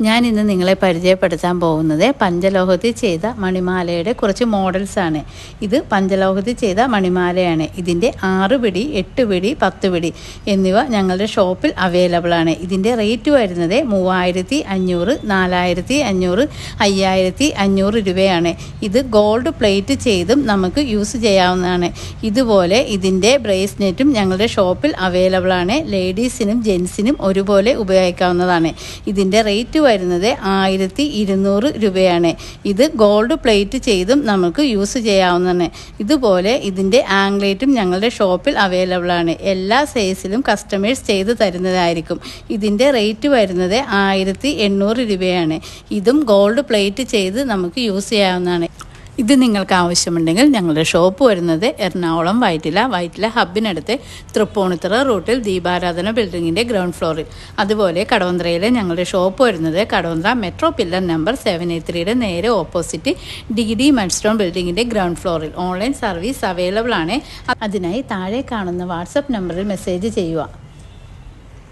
ഞാൻ ഇന്ന് നിങ്ങളെ പരിചയപ്പെടുത്താൻ പോകുന്നത് പഞ്ചലോഹത്തിൽ ചെയ്ത മണിമാലയുടെ കുറച്ച് മോഡൽസ് ആണ്. ഇത് പഞ്ചലോഹത്തിൽ ചെയ്ത മണിമാലയാണ്. ഇതിന്റെ ആറ് പിടി എട്ട് പിടി പത്ത് പിടി എന്നിവ ഞങ്ങളുടെ ഷോപ്പിൽ അവൈലബിൾ ആണ്. ഇതിന്റെ റേറ്റ് വരുന്നത് മൂവായിരത്തി അഞ്ഞൂറ് നാലായിരത്തി അഞ്ഞൂറ് അയ്യായിരത്തി അഞ്ഞൂറ് രൂപയാണ്. ഇത് ഗോൾഡ് പ്ലേറ്റ് ചെയ്തും നമുക്ക് യൂസ് ചെയ്യാവുന്നതാണ്. ഇതുപോലെ ഇതിന്റെ ബ്രേസ്നെറ്റും ഞങ്ങളുടെ ഷോപ്പിൽ അവൈലബിൾ ആണ്. ലേഡീസിനും ജെൻസിനും ഒരുപോലെ ഉപയോഗിക്കാവുന്നതാണ്. ഇതിന്റെ റേറ്റ് വരുന്നത് ആയിരത്തി ഇരുന്നൂറ് രൂപയാണ്. ഇത് ഗോൾഡ് പ്ലേറ്റ് ചെയ്തും നമുക്ക് യൂസ് ചെയ്യാവുന്നതാണ്. ഇതുപോലെ ഇതിന്റെ ആംഗ്ലേറ്റും ഞങ്ങളുടെ ഷോപ്പിൽ അവൈലബിൾ ആണ്. എല്ലാ സൈസിലും കസ്റ്റമേഴ്സ് ചെയ്ത് തരുന്നതായിരിക്കും. ഇതിന്റെ റേറ്റ് വരുന്നത് ആയിരത്തി രൂപയാണ്. ഇതും ഗോൾഡ് പ്ലേറ്റ് ചെയ്ത് നമുക്ക് യൂസ് ചെയ്യാവുന്നതാണ്. ഇത് നിങ്ങൾക്ക് ആവശ്യമുണ്ടെങ്കിൽ ഞങ്ങളുടെ ഷോപ്പ് വരുന്നത് എറണാകുളം വൈറ്റില വൈറ്റില ഹബിനടുത്ത് തൃപ്പൂണിത്തറ റൂട്ടിൽ ദീപാരാധന ബിൽഡിങ്ങിന്റെ ഗ്രൗണ്ട് ഫ്ലോറിൽ അതുപോലെ കടവന്ത്രയിലെ ഞങ്ങളുടെ ഷോപ്പ് വരുന്നത് Kadavanthra metro pillar number seven eight ത്രീയുടെ നേരെ ഓപ്പോസിറ്റ് ഡി ഡി മൺസ്റ്റോൺ ബിൽഡിങ്ങിന്റെ ഗ്രൗണ്ട് ഫ്ലോറിൽ ഓൺലൈൻ സർവീസ് അവൈലബിൾ ആണ്. അതിനായി താഴെ കാണുന്ന വാട്സപ്പ് നമ്പറിൽ മെസ്സേജ് ചെയ്യുക.